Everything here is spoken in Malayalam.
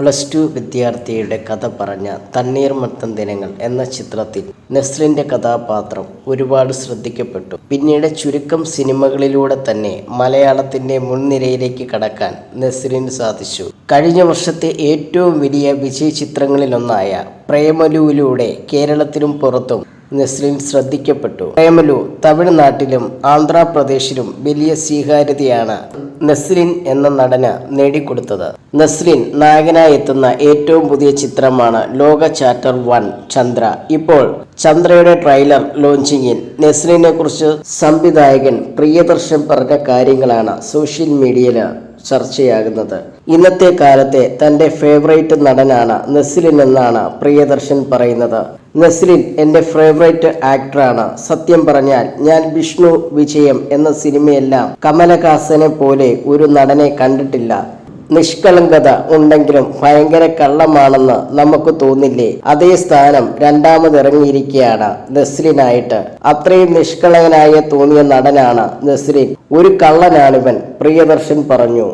പ്ലസ് ടു വിദ്യാർത്ഥിയുടെ കഥ പറഞ്ഞ തണ്ണീർമത്തൻ ദിനങ്ങൾ എന്ന ചിത്രത്തിൽ നസ്ലിന്റെ കഥാപാത്രം ഒരുപാട് ശ്രദ്ധിക്കപ്പെട്ടു. പിന്നീട് ചുരുക്കം സിനിമകളിലൂടെ തന്നെ മലയാളത്തിന്റെ മുൻനിരയിലേക്ക് കടക്കാൻ നസ്ലിന് സാധിച്ചു. കഴിഞ്ഞ വർഷത്തെ ഏറ്റവും വലിയ വിജയ ചിത്രങ്ങളിലൊന്നായ പ്രേമലുവിലൂടെ കേരളത്തിലും പുറത്തും നസ്രിൻ ശ്രദ്ധിക്കപ്പെട്ടു. പ്രേമലു തമിഴ്നാട്ടിലും ആന്ധ്രാപ്രദേശിലും വലിയ സ്വീകാര്യതയാണ് നസ്രിൻ എന്ന നടന് നേടിക്കൊടുത്തത്. നസ്രിൻ നായകനായി എത്തുന്ന ഏറ്റവും പുതിയ ചിത്രമാണ് ലോക ചാറ്റർ വൺ ചന്ദ്ര. ഇപ്പോൾ ചന്ദ്രയുടെ ട്രെയിലർ ലോഞ്ചിങ്ങിൽ നസ്രിനെ കുറിച്ച് സംവിധായകൻ പ്രിയദർശൻ പറഞ്ഞ കാര്യങ്ങളാണ് സോഷ്യൽ മീഡിയയിൽ ചർച്ചയാകുന്നത്. ഇന്നത്തെ കാലത്തെ തന്റെ ഫേവറേറ്റ് നടനാണ് നസ്ലിൻ എന്നാണ് പ്രിയദർശൻ പറയുന്നത്. നസ്ലിൻ എന്റെ ഫേവറേറ്റ് ആക്ടറാണ് സത്യം പറഞ്ഞാൽ ഞാൻ വിഷ്ണു വിജയം എന്ന സിനിമയെല്ലാം കമലഹാസനെ പോലെ ഒരു നടനെ കണ്ടിട്ടില്ല. നിഷ്കളങ്കത ഉണ്ടെങ്കിലും ഭയങ്കര കള്ളമാണെന്ന് നമുക്ക് തോന്നില്ലേ? അതേ സ്ഥാനം രണ്ടാമത് ഇറങ്ങിയിരിക്കുകയാണ് നസ്ലിനായിട്ട് അത്രയും നിഷ്കളങ്കനായ തോന്നിയ നടനാണ് നസ്ലിൻ ഒരു കള്ളനാണിവൻ പ്രിയദർശൻ പറഞ്ഞു.